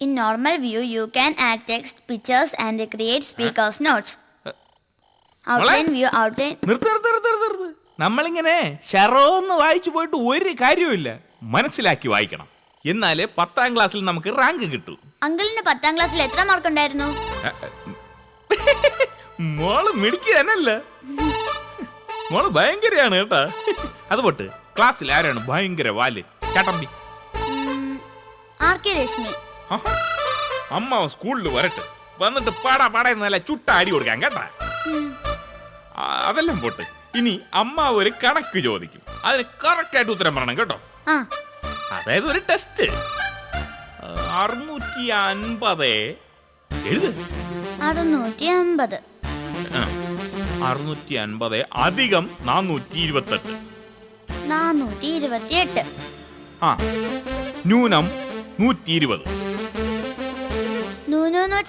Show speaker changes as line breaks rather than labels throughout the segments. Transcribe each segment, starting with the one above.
In normal view, you can add text, pictures, and create speakers notes. Outline view, outline.
നിർത്ത് നിർത്ത് നിർത്ത് നിർത്ത് നിർത്ത്. നമ്മളിങ്ങനെ ഷെറോന്ന് വായിച്ചു പോയിട്ട് ഒരു കാര്യവുമില്ല. മനസ്സിലാക്കി വായിക്കണം. എന്നാലേ പത്താം ക്ലാസ്സിൽ നമുക്ക് റാങ്ക് കിട്ടൂ.
അങ്കിളിന് പത്താം ക്ലാസ്സിൽ എത്ര മാർക്ക് ഉണ്ടായിരുന്നു?
മോൾ മിടിക്കുക തന്നെയല്ല മോൾ ഭയങ്കരയാണ് കേട്ടാ. അത് പോട്ട്. ക്ലാസ്സിൽ ആരാണ് ഭയങ്കര വാൽ? ചട്ടമ്പി.
R K Rashmi.
ആഹാ. അമ്മ സ്കൂളിൽ വരട്ടെ. വന്നിട്ട് പാടാ പാടാ എന്നല്ല നല്ല ചുട്ട അടി കൊടുക്കാൻ കേട്ടാ. അതെല്ലാം പോട്ടെ. ഇനി അമ്മ ഒരു കണക്ക് ചോദിക്കും. അതിന് കറക്റ്റ് ആയിട്ട് ഉത്തരം പറയണം കേട്ടോ. അതായത് ഒരു ടെസ്റ്റ് അറുന്നൂറ്റി അൻപത് എഴുത്.
അറുന്നൂറ്റി
അൻപത് അറുന്നൂറ്റി അൻപത് അധികം നാനൂറ്റി ഇരുപത്തെട്ട്
നാനൂറ്റി ഇരുപത്തിയെട്ട്
ആ ന്യൂനം നൂറ്റി ഇരുപത്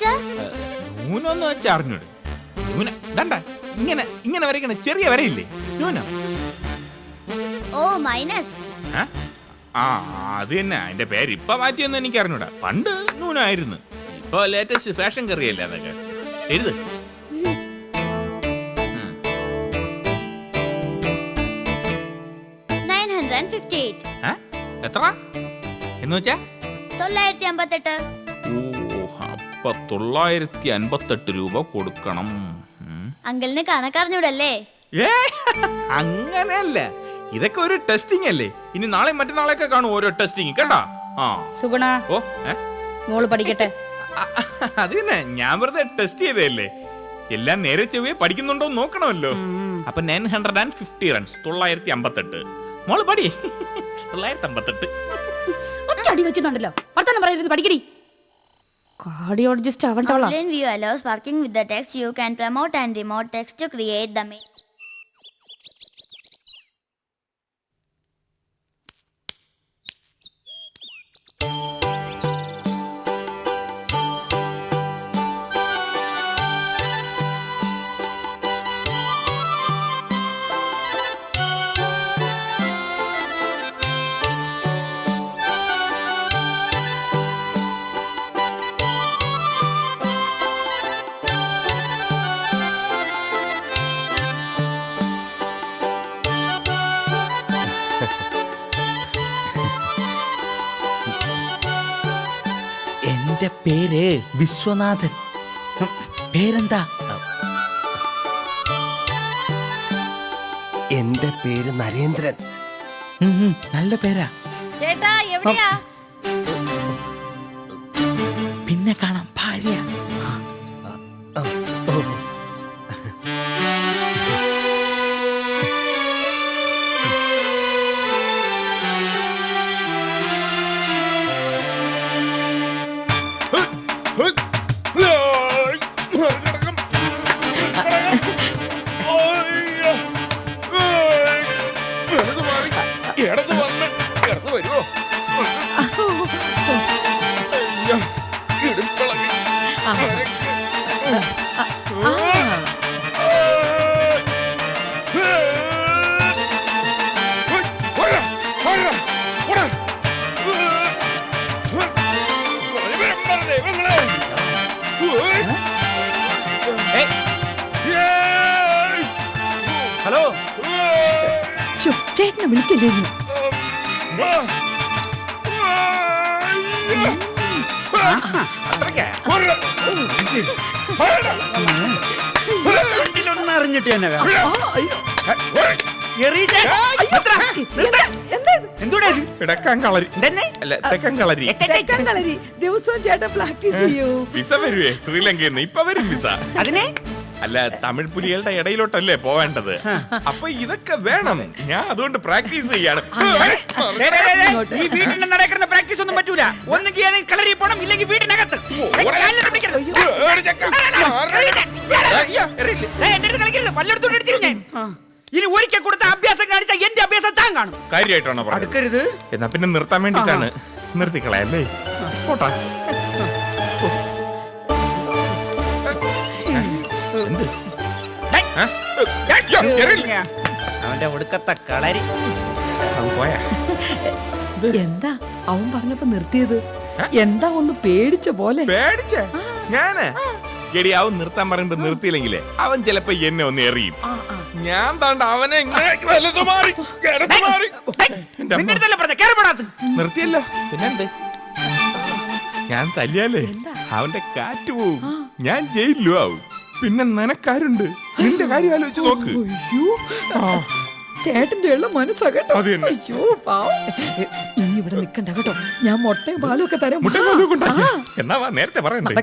നൂനു വെച്ചാ
ന്യൂനം എന്ന് അറിഞ്ഞൂടെ ദണ്ട ഇങ്ങനെ ഇങ്ങനെ വരയ്ക്കണ ചെറിയ വരയില്ലേ? ന്യൂനം
ഓ മൈനസ്.
ആ? അത് തന്നെ. അതിന്റെ പേര് ഇപ്പൊ മാറ്റിയൊന്നും എനിക്ക് അറിഞ്ഞൂടാ. പണ്ട് നൂനായിരുന്നു ഇപ്പൊ ലേറ്റസ്റ്റ് ഫാഷൻ കറിയല്ലേ അതൊക്കെ. എഴുത്? എത്ര? എന്ന് വെച്ചാ?
തൊള്ളായിരത്തി അമ്പത്തെട്ട്.
ഓ അപ്പൊ തൊള്ളായിരത്തി അൻപത്തെട്ട് രൂപ കൊടുക്കണം. അങ്കലിനെ
അങ്കിളിന് കണക്കറിഞ്ഞൂടല്ലേ
ഏ അങ്ങനെയല്ല. ഇതൊക്കെ ഒരു ടെസ്റ്റിംഗ് അല്ലേ? ഇനി നാളെ മറ്റന്നാളെയൊക്കെ കാണും ഓരോ ടെസ്റ്റിംഗ് കേട്ടാ? ആ.
സുഗുണ
ഓ ഏ?
മോൾ പഠിക്കട്ടെ.
അ- അത് തന്നെ. ഞാൻ വെറുതെ ടെസ്റ്റ് ചെയ്തതല്ലേ. എല്ലാം നേരെ ചെവ്വേ പഠിക്കുന്നുണ്ടോ എന്ന് നോക്കണമല്ലോ. അപ്പൊ nine hundred and fifty runs തൊള്ളായിരത്തി അമ്പത്തെട്ട് മോൾ പടി തൊള്ളായിരത്തി അമ്പത്തെട്ട്
ഒറ്റ അടി വെച്ചിട്ടുണ്ടല്ലോ. പത്താനം പറയുന്നത് പഠിക്കടി. കാർഡിയോളജിസ്റ്റ് ആവണ്ടോളാ
Outline view allows working with the text. You can promote and remove text to create the main.
എന്റെ പേര് വിശ്വനാഥൻ. പേരെന്താ?
എന്റെ പേര് നരേന്ദ്രൻ.
നല്ല പേരാ.
ചേട്ടാ എവിടെയാ?
ഹലോ
ചേട്ടനെ വിളിക്കല്ലേ
അറിഞ്ഞിട്ട് തന്നെ വേണം.
ഇടക്കാൻ കളരി. അല്ല തെക്കൻ കളരി.
തെക്കൻ കളരി. ദിവസവും ചേട്ടൻ പ്രാക്ടീസ് ചെയ്യൂ.
വിസ വരുവേ? ശ്രീലങ്കയിൽ നിന്ന് ഇപ്പൊ വരും വിസ.
അതിനെ?
അല്ല തമിഴ് പുലികളുടെ ഇടയിലോട്ടല്ലേ പോവേണ്ടത് അപ്പൊ ഇതൊക്കെ വേണം ഞാൻ അതുകൊണ്ട് പ്രാക്ടീസ് ചെയ്യാണ്
ഈ വീട്ടിൽ നടക്കുന്ന പ്രാക്ടീസ് ഒന്നും പറ്റൂല ഒന്നുകിൽ കളരി പോണം ഇല്ലെങ്കിൽ വീടിനകത്ത് ഇനി ഒരിക്കൽ കൊടുത്ത അഭ്യാസം കാണിച്ച എന്റെ അഭ്യാസം താൻ കാണും
കാര്യമായിട്ടാണോ
അടുക്കരുത്
എന്നാ പിന്നെ നിർത്താൻ വേണ്ടിട്ടാണ് നിർത്തിക്കളയല്ലേ പോട്ടാ
അവന്റെ ഒടുക്കത്തെ കളരി.
അവൻ പോയാ.
എന്താ അവൻ പറഞ്ഞപ്പോ നിർത്തിയത്? എന്താ ഒന്ന് പേടിച്ച പോലെ?
പേടിച്ച? ഞാൻ? എടി അവൻ നിർത്താൻ പറയുമ്പോ നിർത്തിയില്ലെങ്കിലേ അവൻ ചിലപ്പോ എന്നെ ഒന്ന് എറിയും. ഞാൻ താണ്ട അവനെ നിർത്തിയല്ലോ. പിന്നെന്ത്? ഞാൻ തല്ലിയാലേ അവന്റെ കാറ്റ് പോവും. ഞാൻ ജയിലിലും ആവും. പിന്നെ നിനക്കാരുണ്ട്? നിന്റെ കാര്യം ആലോചിച്ച് നോക്ക്.
അയ്യോ. ചേട്ടന്റെ ഉള്ള മനസ്സാ കേട്ടോ.
അത് തന്നെ.
അയ്യോ പാവം. ഇനി ഇവിടെ നിക്കണ്ട കേട്ടോ. ഞാൻ മുട്ടയും പാലും ഒക്കെ തരാം.
മുട്ട
ആ,
എന്നാ വാ നേരത്തെ പറയണ്ടേ?